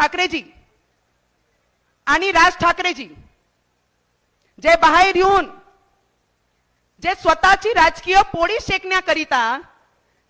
ठाकरेजी आणि राज ठाकरेजी जे बाहेर येऊन जे स्वतःची राजकीय पोळी शेकण्याकरिता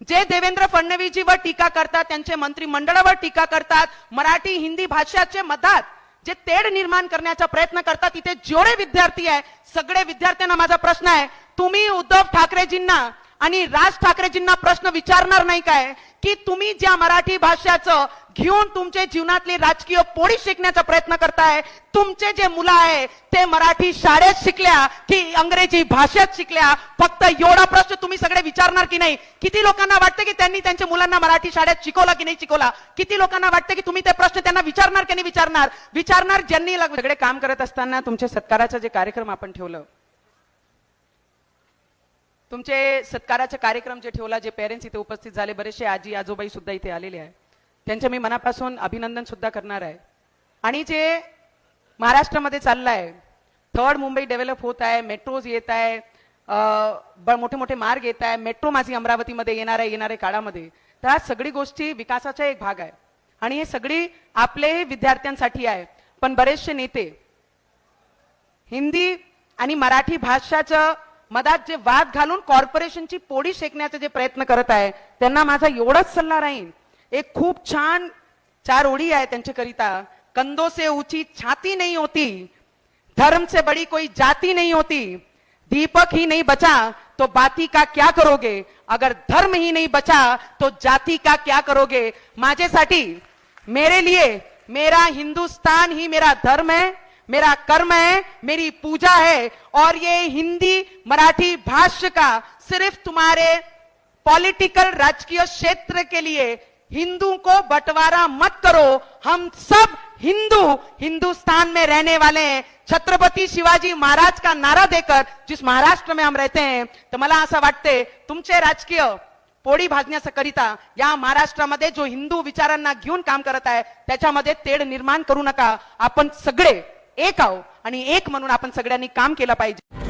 जे देवेंद्र फडणवीसजीवर टीका करतात त्यांचे मंत्रिमंडळावर टीका करतात मराठी हिंदी भाषाचे मधात जे तेढ निर्माण करण्याचा प्रयत्न करतात इथे जेवढे विद्यार्थी आहे सगळे विद्यार्थ्यांना माझा प्रश्न आहे तुम्ही उद्धव ठाकरेजींना आणि राज ठाकरेजींना प्रश्न विचारणार नाही काय? की तुम्ही ज्या मराठी भाषाचं घेऊन तुमच्या जीवनातली राजकीय पोळी शिकण्याचा प्रयत्न करताय. तुमचे जे मुलं आहे ते मराठी शाळेत शिकल्या की अंग्रेजी भाषेत शिकल्या. फक्त एवढा प्रश्न तुम्ही सगळे विचारणार की नाही? किती लोकांना वाटतं की त्यांनी त्यांच्या मुलांना मराठी शाळेत शिकवला की नाही शिकवला? किती लोकांना वाटतं की तुम्ही ते प्रश्न त्यांना विचारणार की नाही विचारणार? विचारणार ज्यांनी सगळे काम करत असताना तुमच्या सत्काराचा जे कार्यक्रम आपण ठेवलं. तुमचे सत्काराचे कार्यक्रम जे ठेवला जे पेरेंट्स इथे उपस्थित झाले बरेचसे आजी आजोबाई सुद्धा इथे आलेले आहे त्यांच्या मी मनापासून अभिनंदन सुद्धा करणार आहे. आणि जे महाराष्ट्रामध्ये चाललं आहे थर्ड मुंबई डेव्हलप होत आहे मेट्रोज येत आहे मोठे मोठे मार्ग येत आहे मेट्रो माझी अमरावतीमध्ये येणार आहे येणाऱ्या काळामध्ये. तर आज सगळी गोष्टी विकासाचा एक भाग आहे. आणि हे सगळी आपले विद्यार्थ्यांसाठी आहे. पण बरेचसे नेते हिंदी आणि मराठी भाषाचं मधात जे वाद घालून कॉर्पोरेशनची पोळी शेकण्याचे जे प्रयत्न करत आहे त्यांना माझा एवढाच सल्ला राहील एक खूप छान चार ओळी आहे त्यांच्याकरिता कंदो से ऊँची छाती नहीं होती. धर्म से बड़ी कोई जाति नहीं होती. दीपक ही नहीं बचा तो बाती का क्या करोगे? अगर धर्म ही नहीं बचा तो जाति का क्या करोगे? माजे माझ्यासाठी मेरे लिए मेरा हिंदुस्तान ही मेरा धर्म है, मेरा कर्म है, मेरी पूजा है, और ये हिंदी मराठी भाष्य का सिर्फ़ तुम्हारे पॉलिटिकल राजकीय क्षेत्र के लिए हिंदू को बंटवारा मत करो। हम सब हिंदू हिंदुस्तान में रहने वाले हैं। छत्रपती शिवाजी महाराज का नारा देकर जिस महाराष्ट्र में हम रहते हैं तर मला असं वाटते तुमचे राजकीय पोळी भाजण्याकरिता या महाराष्ट्रामध्ये जो हिंदू विचारांना घेऊन काम करत आहे त्याच्यामध्ये तेढ निर्माण करू नका. आपण सगळे एक आहो आणि एक म्हणून आपण सगळ्यांनी काम केलं पाहिजे.